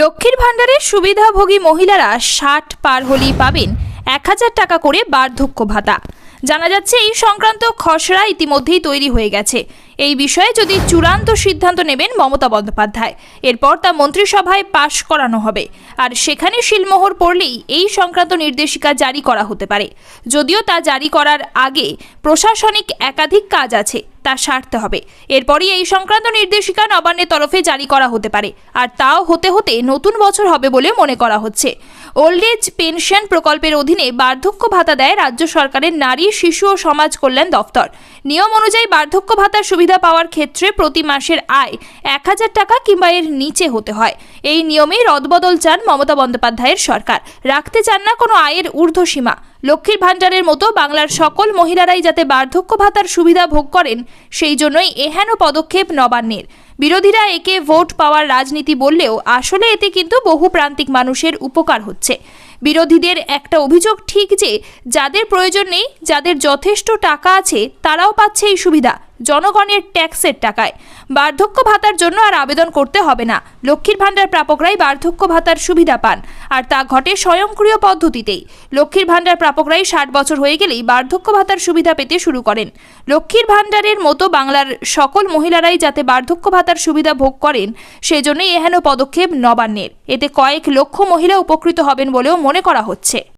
লক্ষ্মীর ভাণ্ডারের সুবিধাভোগী মহিলারা ষাট পার হলেই পাবেন এক হাজার টাকা করে বার্ধক্য ভাতা। জানা যাচ্ছে, এই সংক্রান্ত খসড়া ইতিমধ্যেই তৈরি হয়ে গেছে। এই বিষয়ে যদি চূড়ান্ত সিদ্ধান্ত নেবেন মমতা বন্দ্যোপাধ্যায়, এরপর তা মন্ত্রিসভায় পাশ করানো হবে। আর সেখানে শিলমোহর পড়লেই এই সংক্রান্ত নির্দেশিকা জারি করা হতে পারে। যদিও তা জারি করার আগে প্রশাসনিক একাধিক কাজ আছে, তা সারতে হবে। এরপরই এই সংক্রান্ত নির্দেশিকা নবান্নের তরফে জারি করা হতে পারে। আর তাও হতে হতে নতুন বছর হবে বলে মনে করা হচ্ছে। ওল্ড এজ পেনশন প্রকল্পের অধীনে বার্ধক্য ভাতা দেয় রাজ্য সরকারের নারী, শিশু ও সমাজ কল্যাণ দফতর। নিয়ম অনুযায়ী বার্ধক্য ভাতার সুবিধা পাওয়ার ক্ষেত্রে প্রতি মাসের আয় এক হাজার টাকা কিংবা এর নিচে হতে হয়। এই নিয়মেই রদবদল চান মমতা বন্দ্যোপাধ্যায়ের সরকার। রাখতে চান না কোনো আয়ের ঊর্ধ্বসীমা। লক্ষ্মীর ভাণ্ডারের মতো বাংলার সকল মহিলারাই যাতে বার্ধক্য ভাতার সুবিধা ভোগ করেন, সেই জন্যই এহেন পদক্ষেপ নবান্নের। বিরোধীরা একে ভোট পাওয়ার রাজনীতি বললেও আসলে এতে কিন্তু বহু প্রান্তিক মানুষের উপকার হচ্ছে। বিরোধীদের একটা অভিযোগ ঠিক যে, যাদের প্রয়োজন নেই, যাদের যথেষ্ট টাকা আছে, তারাও পাচ্ছে এই সুবিধা। জনগণের ট্যাক্সের টাকায়। বার্ধক্য ভাতার জন্য আর আবেদন করতে হবে না। লক্ষ্মীর ভাণ্ডার প্রাপকরাই বার্ধক্য ভাতার সুবিধা পান, আর তা ঘটে স্বয়ংক্রিয় পদ্ধতিতেই। লক্ষ্মীর ভাণ্ডার প্রাপকরাই ষাট বছর হয়ে গেলেই বার্ধক্য ভাতার সুবিধা পেতে শুরু করেন। লক্ষ্মীর ভাণ্ডারের মতো বাংলার সকল মহিলারাই যাতে বার্ধক্য ভাতার সুবিধা ভোগ করেন, সেজন্যই এহেন পদক্ষেপ নবান্নের। এতে কয়েক লক্ষ মহিলা উপকৃত হবেন বলেও মনে করা হচ্ছে।